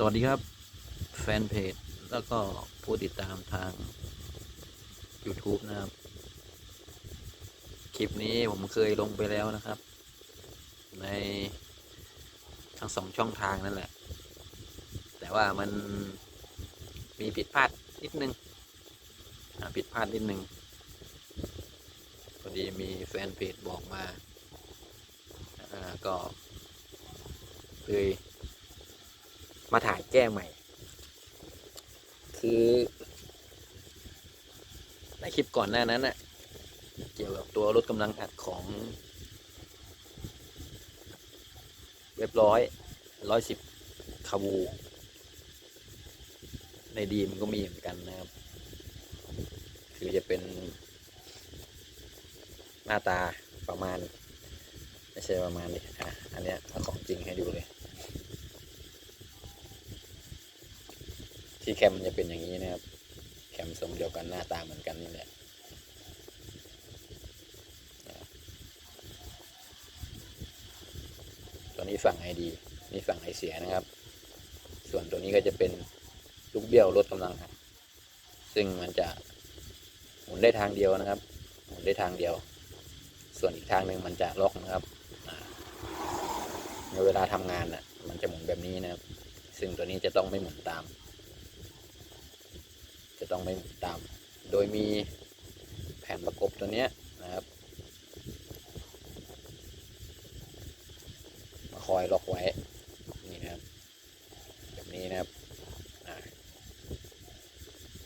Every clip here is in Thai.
สวัสดีครับ แฟนเพจ แล้วก็ผู้ติดตามทาง YouTube นะครับ คลิปนี้ผมเคยลงไปแล้วนะครับ ในทั้งสองช่องทางนั่นแหละ แต่ว่ามันมีผิดพลาดนิดนึงผิดพลาดนิดนึงพอดีมีแฟนเพจบอกมาอ่าก็เลย มาถ่ายแก้ใหม่ คือ ในคลิปก่อนหน้านั้นน่ะ เกี่ยวกับตัวรถกำลังอัดของเรียบร้อยร้อยสิบคาบู ในดีมก็มีเหมือนกันนะครับ คือจะเป็นหน้าตาประมาณ ไม่ใช่ประมาณนี้อะ อันเนี้ยของจริงให้ดูเลย ที่แคมมันจะเป็นอย่างนี้นะครับ แคมทรงเดียวกันหน้าตาเหมือนกันนี่แหละตัวนี้ฝั่งไอดีนี่ฝั่งไอเสียนะครับ ส่วนตัวนี้ก็จะเป็นลูกเบี้ยวลดกำลังครับ ซึ่งมันจะหมุนได้ทางเดียวนะครับ หมุนได้ทางเดียว ส่วนอีกทางหนึ่งมันจะล็อกนะครับในเวลาทำงานน่ะ มันจะหมุนแบบนี้นะครับ ซึ่งตัวนี้จะต้องไม่หมุนตาม จะต้องไม่หมุนตาม โดยมีแผ่นประกบตัวเนี้ยนะครับ มาคอยล็อกไว้ นี่นะครับ แบบนี้นะครับ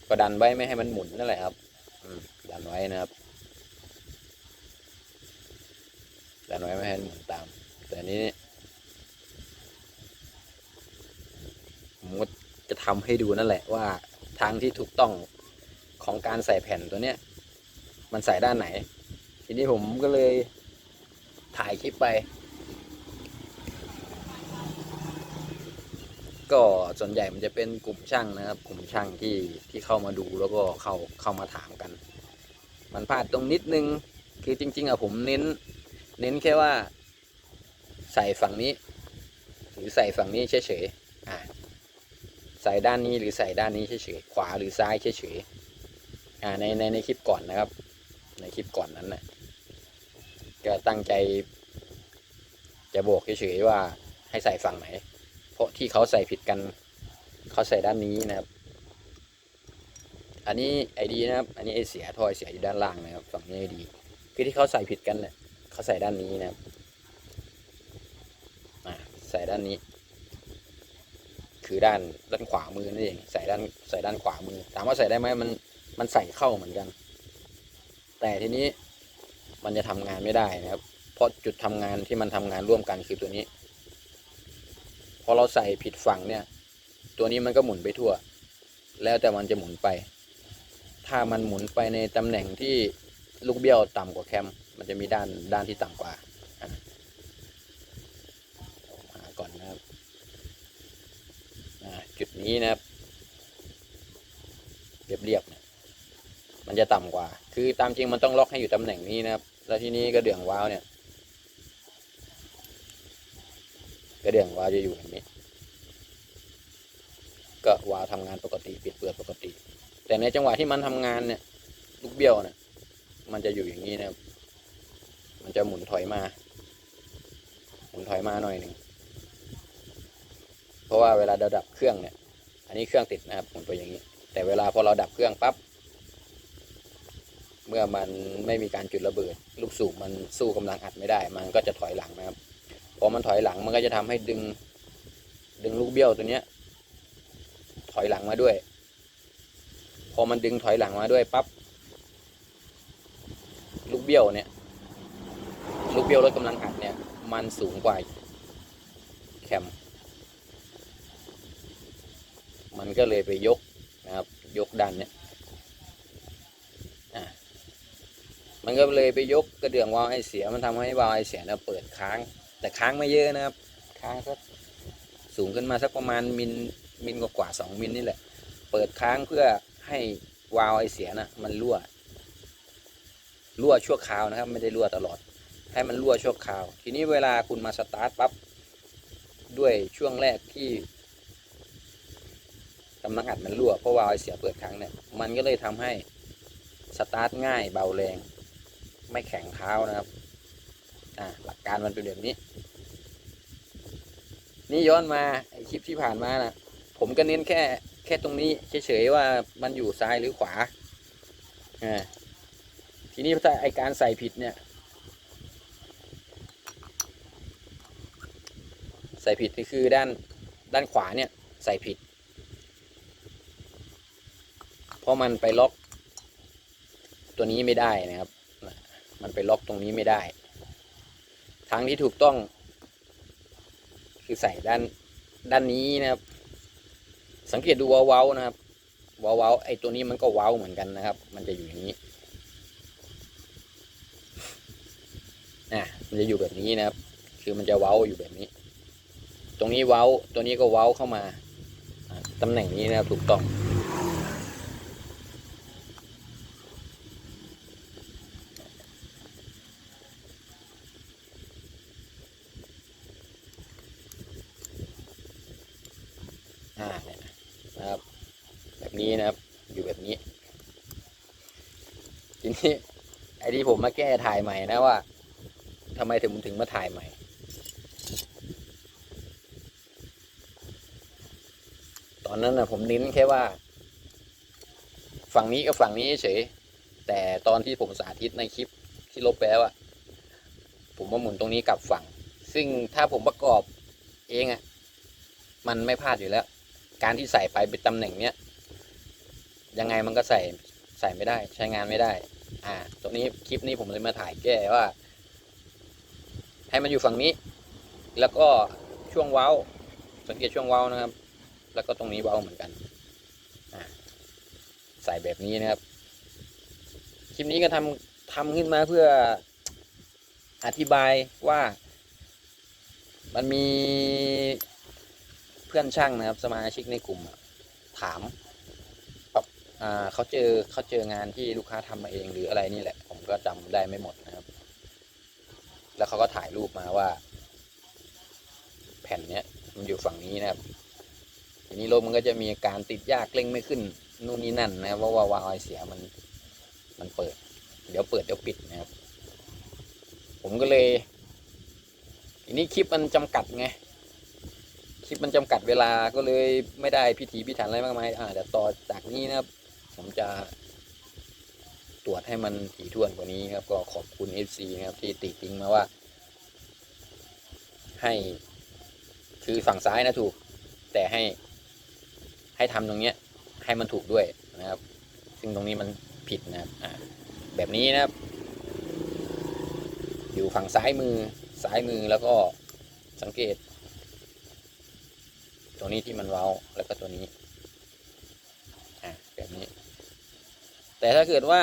ก็ดันไว้ไม่ให้มันหมุนนั่นแหละครับดันไว้นะครับ ดันไว้ไม่ให้มันหมุนตาม แต่อันนี้ผมก็จะทำให้ดูนั่นแหละว่า ทางที่ถูกต้องของการใส่แผ่นตัวเนี้ย มันใส่ด้านไหน ทีนี้ผมก็เลยถ่ายคลิปไป ก็ส่วนใหญ่มันจะเป็นกลุ่มช่างนะครับ กลุ่มช่างที่ที่เข้ามาดูแล้วก็เข้าเข้ามาถามกัน มันพลาดตรงนิดนึง คือจริง ๆอะผมเน้น เน้นแค่ว่า ใส่ฝั่งนี้ หรือใส่ฝั่งนี้เฉยๆอ่า ใส่ด้านนี้หรือใส่ด้านนี้เฉยๆขวาหรือซ้ายเฉยๆอ่าในในในคลิปก่อนนะครับ ในคลิปก่อนนั้นนะก็ตั้งใจ จะบอกเฉยๆว่าให้ใส่ฝั่งไหน เพราะที่เขาใส่ผิดกัน เขาใส่ด้านนี้นะครับ อันนี้ไอดีนะครับ อันนี้ไอเสียทอยเสียอยู่ด้านล่างนะครับ ฝั่งนี้ไอดีคือที่เขาใส่ผิดกันเนี่ยเขาใส่ด้านนี้นะครับอ่าใส่ด้านนี้ คือด้านด้านขวามือนั่นเองใส่ด้านใส่ด้านขวามือ ถามว่าใส่ได้ไหมมันมันใส่เข้าเหมือนกัน แต่ทีนี้มันจะทำงานไม่ได้นะครับ เพราะจุดทำงานที่มันทำงานร่วมกันคือตัวนี้ พอเราใส่ผิดฝั่งเนี่ย ตัวนี้มันก็หมุนไปทั่ว แล้วแต่มันจะหมุนไป ถ้ามันหมุนไปในตำแหน่งที่ลูกเบี้ยวต่ำกว่าแคม มันจะมีด้านด้านที่ต่ำกว่าอะหาก่อนนะครับอ่า จุดนี้นะครับเรียบเรียบๆมันจะต่ำกว่า คือตามจริงมันต้องล็อกให้อยู่ตำแหน่งนี้นะครับ แล้วที่นี้ก็เดืองวาวเนี่ยกระเดื่องว้าวจะอยู่แบบนี้ ก็ว้าวทำงานปกติปิดเปิดปกติ แต่ในจังหวะที่มันทำงานเนี่ย ลูกเบี้ยวเนี่ยมันจะอยู่อย่างนี้นะครับ มันจะหมุนถอยมา หมุนถอยมาหน่อยหนึ่ง ราะว่าเวลาเราดับเครื่องเนี่ย อันนี้เครื่องติดนะครับหมุนตัวอย่างนี้ แต่เวลาพอเราดับเครื่องปั๊บเมื่อมันไม่มีการจุดระเบิด ลูกสูบมันสู้กำลังอัดไม่ได้ มันก็จะถอยหลังนะครับพอมันถอยหลังมันก็จะทำให้ดึง ดึงลูกเบี้ยวตัวเนี้ย ถอยหลังมาด้วย พอมันดึงถอยหลังมาด้วยปั๊บลูกเบี้ยวเนี่ย ลูกเบี้ยวรถกำลังอัดเนี่ย มันสูงกว่าแคม มันก็เลยไปยกนะครับ ยกดันเนี่ยมันก็เลยไปยกกระเดื่องวาล์วไอเสียมันทำให้วาล์วไอเสียเนี่ยเปิดค้าง แต่ค้างไม่เยอะนะครับ ค้างสักสูงขึ้นมาสักประมาณมิลมิลกว่าสองมิลนี่แหละ เปิดค้างเพื่อให้วาล์วไอเสียนะมันรั่ว รั่วชั่วคราวนะครับ ไม่ได้รั่วตลอด ให้มันรั่วชั่วคราว ทีนี้เวลาคุณมาสตาร์ทปั๊บด้วยช่วงแรกที่ กำลังอัดมันรั่วเพราะวาล์วไอเสียเปิดครั้งเนี่ยมันก็เลยทำให้สตาร์ทง่ายเบาแรง ไม่แข็งเท้านะครับอ่าหลักการมันเป็นแบบนี้ นี่ย้อนมาไอคลิปที่ผ่านมานะผมก็เน้นแค่แค่ตรงนี้เฉยๆว่ามันอยู่ซ้ายหรือขวาอ่าทีนี้ถ้าไอการใส่ผิดเนี่ย ใส่ผิดก็คือด้านด้านขวาเนี่ยใส่ผิด เพราะมันไปล็อกตัวนี้ไม่ได้นะครับ มันไปล็อกตรงนี้ไม่ได้ ทางที่ถูกต้อง คือใส่ด้านด้านนี้นะครับ สังเกตดูเว้าๆนะครับเว้าๆไอ้ตัวนี้มันก็เว้าเหมือนกันนะครับ มันจะอยู่อย่างนี้อะมันจะอยู่แบบนี้นะครับ คือมันจะเว้าอยู่แบบนี้ ตรงนี้เว้า ตัวนี้ก็เว้าเข้ามาตำแหน่งนี้นะครับถูกต้อง อ่าเนี่ยนะครับ แบบ นี้นะครับ อยู่แบบนี้ ทีนี้ไอ้ที่ผมมาแก้ถ่ายใหม่นะว่าทำไมถึงถึงมาถ่ายใหม่ ตอนนั้นนะผมเน้นแค่ว่า ฝั่งนี้กับฝั่งนี้เฉย แต่ตอนที่ผมสาธิตในคลิปที่ลบไปแล้วอะผมมาหมุนตรงนี้กลับฝั่ง ซึ่งถ้าผมประกอบเองอะมันไม่พลาดอยู่แล้ว การที่ใส่ไปเป็นตำแหน่งเนี้ย ยังไงมันก็ใส่ใส่ไม่ได้ ใช้งานไม่ได้ อ่าตัวนี้คลิปนี้ผมเลยมาถ่ายแก้ว่า ให้มันอยู่ฝั่งนี้ แล้วก็ช่วงเว้า สังเกตช่วงเว้านะครับ แล้วก็ตรงนี้เว้าเหมือนกัน อ่า ใส่แบบนี้นะครับ คลิปนี้ก็ทำทำขึ้นมาเพื่ออธิบายว่า มันมีเพื่อนช่างนะครับ สมาชิกในกลุ่มถาม เขาเจอเขาเจองานที่ลูกค้าทำมาเองหรืออะไรนี่แหละ ผมก็จำได้ไม่หมดนะครับ แล้วเขาก็ถ่ายรูปมาว่า แผ่นเนี้ยมันอยู่ฝั่งนี้นะครับ ทีนี้รถมันก็จะมีอาการติดยากเร่งไม่ขึ้นนู่นนี่นั่นนะครับเพราะว่าวาล์วไอเสียมันมันเปิด เดี๋ยวเปิดเดี๋ยวปิดนะครับ ผมก็เลยทีนี้คลิปมันจำกัดไงคลิปมันจำกัดเวลาก็เลยไม่ได้พิถีพิถันอะไรมากมาย อ่าเดี๋ยวต่อจากนี้นะครับ ผมจะตรวจให้มันถี่ถ้วนกว่านี้ครับ ก็ขอบคุณ FC นะครับ ที่ติติงมาว่า ให้ คือฝั่งซ้ายนะถูก แต่ให้ ให้ทำตรงเนี้ย ให้มันถูกด้วยนะครับ ซึ่งตรงนี้มันผิดนะครับแบบนี้นะครับ อยู่ฝั่งซ้ายมือซ้ายมือแล้วก็สังเกต ตัวนี้ที่มันเว้าแล้วก็ตัวนี้ อะแบบนี้ แต่ถ้าเกิดว่า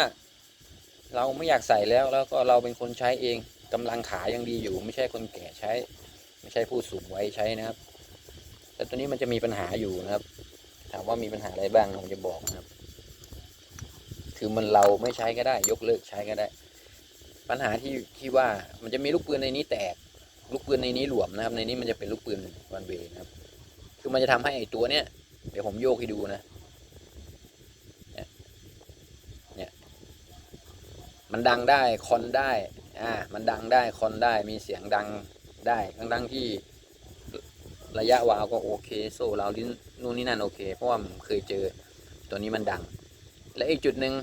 เราไม่อยากใส่แล้วแล้วก็เราเป็นคนใช้เองกำลังขายังดีอยู่ ไม่ใช่คนแก่ใช้ ไม่ใช่ผู้สูงวัยใช้นะครับ แต่ตัวนี้มันจะมีปัญหาอยู่นะครับ ถามว่ามีปัญหาอะไรบ้างผมจะบอกนะครับ คือมันเราไม่ใช้ก็ได้ ยกเลิกใช้ก็ได้ ปัญหาที่ที่ว่ามันจะมีลูกปืนในนี้แตก ลูกปืนในนี้หลวมนะครับ ในนี้มันจะเป็นลูกปืนวันเวนะครับ คือมันจะทำให้ไอ้ตัวเนี้ยเดี๋ยวผมโยกให้ดูนะเนี่ยเนี่ย มันดังได้คอนได้อ่ามันดังได้คอนได้มีเสียงดังได้ทั้งดังที่ระยะวาวก็โอเคโซ่เราลิ้นนู่นนี่นั่นโอเค เพราะว่าผมเคยเจอตัวนี้มันดัง และอีกจุดหนึ่ง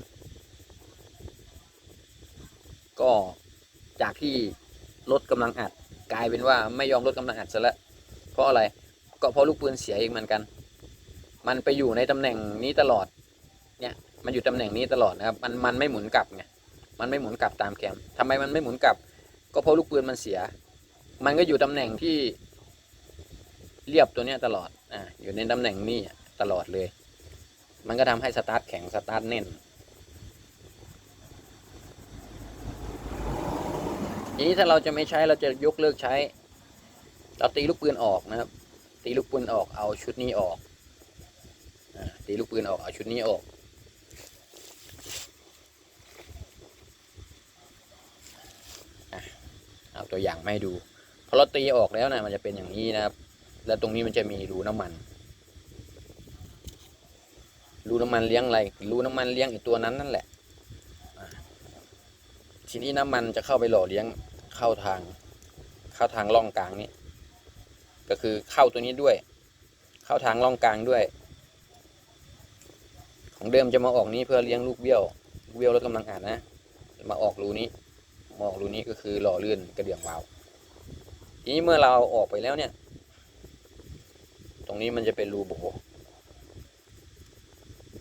ก็จากที่ลดกำลังอัดกลายเป็นว่าไม่ยอมลดกำลังอัดซะแล้วเพราะอะไรก็เพราะลูกปืนเสียเองเหมือนกัน มันไปอยู่ในตำแหน่งนี้ตลอดเนี่ยมันอยู่ตำแหน่งนี้ตลอดนะครับ มันมันไม่หมุนกลับไง มันไม่หมุนกลับตามแคมทำไมมันไม่หมุนกลับ ก็เพราะลูกปืนมันเสีย มันก็อยู่ตำแหน่งที่เรียบตัวเนี้ยตลอด อ่า อยู่ในตำแหน่งนี้ตลอดเลย มันก็ทำให้สตาร์ทแข็งสตาร์ทแน่นทีนี้ถ้าเราจะไม่ใช้เราจะยกเลิกใช้ เราตีลูกปืนออกนะครับ ตีลูกปืนออกเอาชุดนี้ออกอตีลูกปืนออกเอาชุดนี้ออกอะ เอาตัวอย่างมาให้ดูพอเราตีออกแล้วนะมันจะเป็นอย่างนี้นะครับ แล้วตรงนี้มันจะมีรูน้ำมัน รูน้ำมันเลี้ยงอะไร รูน้ำมันเลี้ยงอีกตัวนั้นนั่นแหละทีนี้น้ำมันจะเข้าไปหล่อเลี้ยงเข้าทาง เข้าทางร่องกลางนี้ ก็คือเข้าตัวนี้ด้วย เข้าทางร่องกลางด้วย ของเดิมจะมาออกนี้เพื่อเลี้ยงลูกเบี้ยวลูกเบี้ยวแล้วกำลังอ่านนะมาออกรูนี้ มออกรูนี้ก็คือหล่อเลื่อนกระเดื่องวาล์วทีนี้เมื่อเราเอาออกไปแล้วเนี่ย ตรงนี้มันจะเป็นรูโบ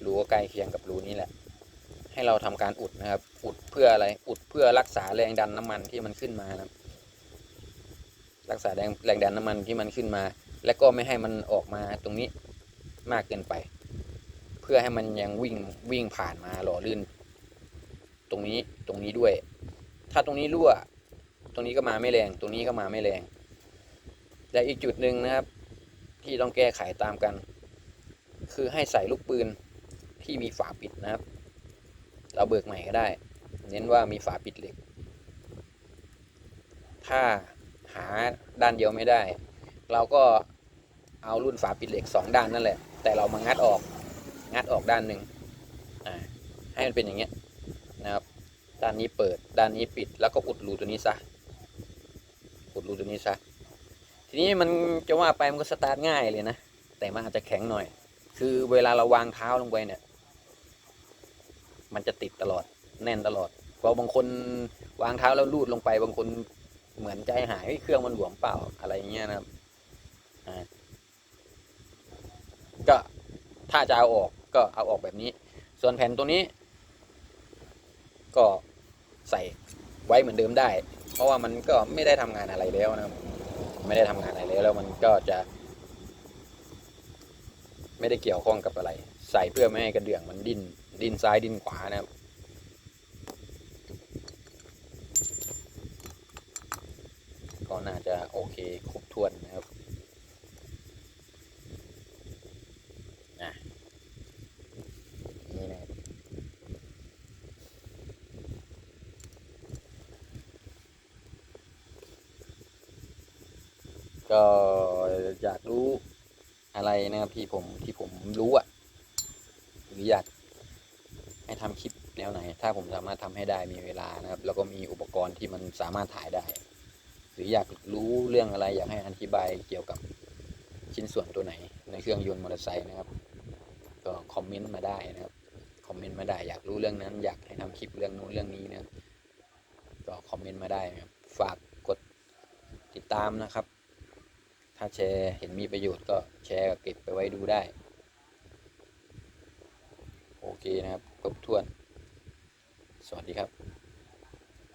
รูก็ใกล้เคียงกับรูนี้แหละ ให้เราทำการอุดนะครับ อุดเพื่ออะไร อุดเพื่อรักษาแรงดันน้ำมันที่มันขึ้นมานะรักษาแรงแรงดันน้ำมันที่มันขึ้นมา และก็ไม่ให้มันออกมาตรงนี้มากเกินไป เพื่อให้มันยังวิ่งวิ่งผ่านมาหล่อลื่น ตรงนี้ตรงนี้ด้วย ถ้าตรงนี้รั่ว ตรงนี้ก็มาไม่แรง ตรงนี้ก็มาไม่แรงและอีกจุดหนึ่งนะครับ ที่ต้องแก้ไขตามกัน คือให้ใส่ลูกปืนที่มีฝาปิดนะครับ เราเบิกใหม่ก็ได้ เน้นว่ามีฝาปิดเหล็ก ถ้าหาด้านเดียวไม่ได้ เราก็เอารุ่นฝาปิดเหล็กสองด้านนั่นแหละ แต่เรามางัดออก งัดออกด้านหนึ่งให้มันเป็นอย่างเงี้ยนะครับ ด้านนี้เปิดด้านนี้ปิดแล้วก็อุดรูตัวนี้ซะอุดรูตัวนี้ซะทีนี้มันจะว่าไปมันก็สตาร์ทง่ายเลยนะแต่มันอาจจะแข็งหน่อย คือเวลาเราวางเท้าลงไปเนี่ย มันจะติดตลอดแน่นตลอดเพราะบางคนวางเท้าแล้วลูดลงไป บางคนเหมือนใจหายเครื่องมันหลวมเปล่าอะไรเงี้ยนะครับก็ถ้าจะเอาออกก็เอาออกแบบนี้ ส่วนแผ่นตัวนี้ ก็ใส่ไว้เหมือนเดิมได้ เพราะว่ามันก็ไม่ได้ทำงานอะไรแล้วนะครับ ไม่ได้ทำงานอะไรแล้วแล้วมันก็จะ ไม่ได้เกี่ยวข้องกับอะไร ใส่เพื่อไม่ให้กระเดื่องมันดิ้นดิ้นซ้ายดิ้นขวานะครับก็น่าจะโอเคครบถ้วนนะครับอะนี่นะครับ ก็อยากรู้อะไรนะครับที่ผมที่ผมรู้อะหรืออยากให้ทำคลิปแนวไหน ถ้าผมสามารถทำให้ได้มีเวลานะครับ แล้วก็มีอุปกรณ์ที่มันสามารถถ่ายได้ หรืออยากรู้เรื่องอะไรอยากให้อธิบายเกี่ยวกับชิ้นส่วนตัวไหน ในเครื่องยนต์มอเตอร์ไซค์นะครับ ก็คอมเมนต์มาได้นะครับคอมเมนต์มาได้อยากรู้เรื่องนั้น อยากให้ทำคลิปเรื่องนู้นเรื่องนี้นะครับก็คอมเมนต์มาได้นะครับฝากกดติดตามนะครับ ถ้าแชร์เห็นมีประโยชน์ก็แชร์เก็บไปไว้ดูได้ โอเคนะครับครบถ้วน สวัสดีครับ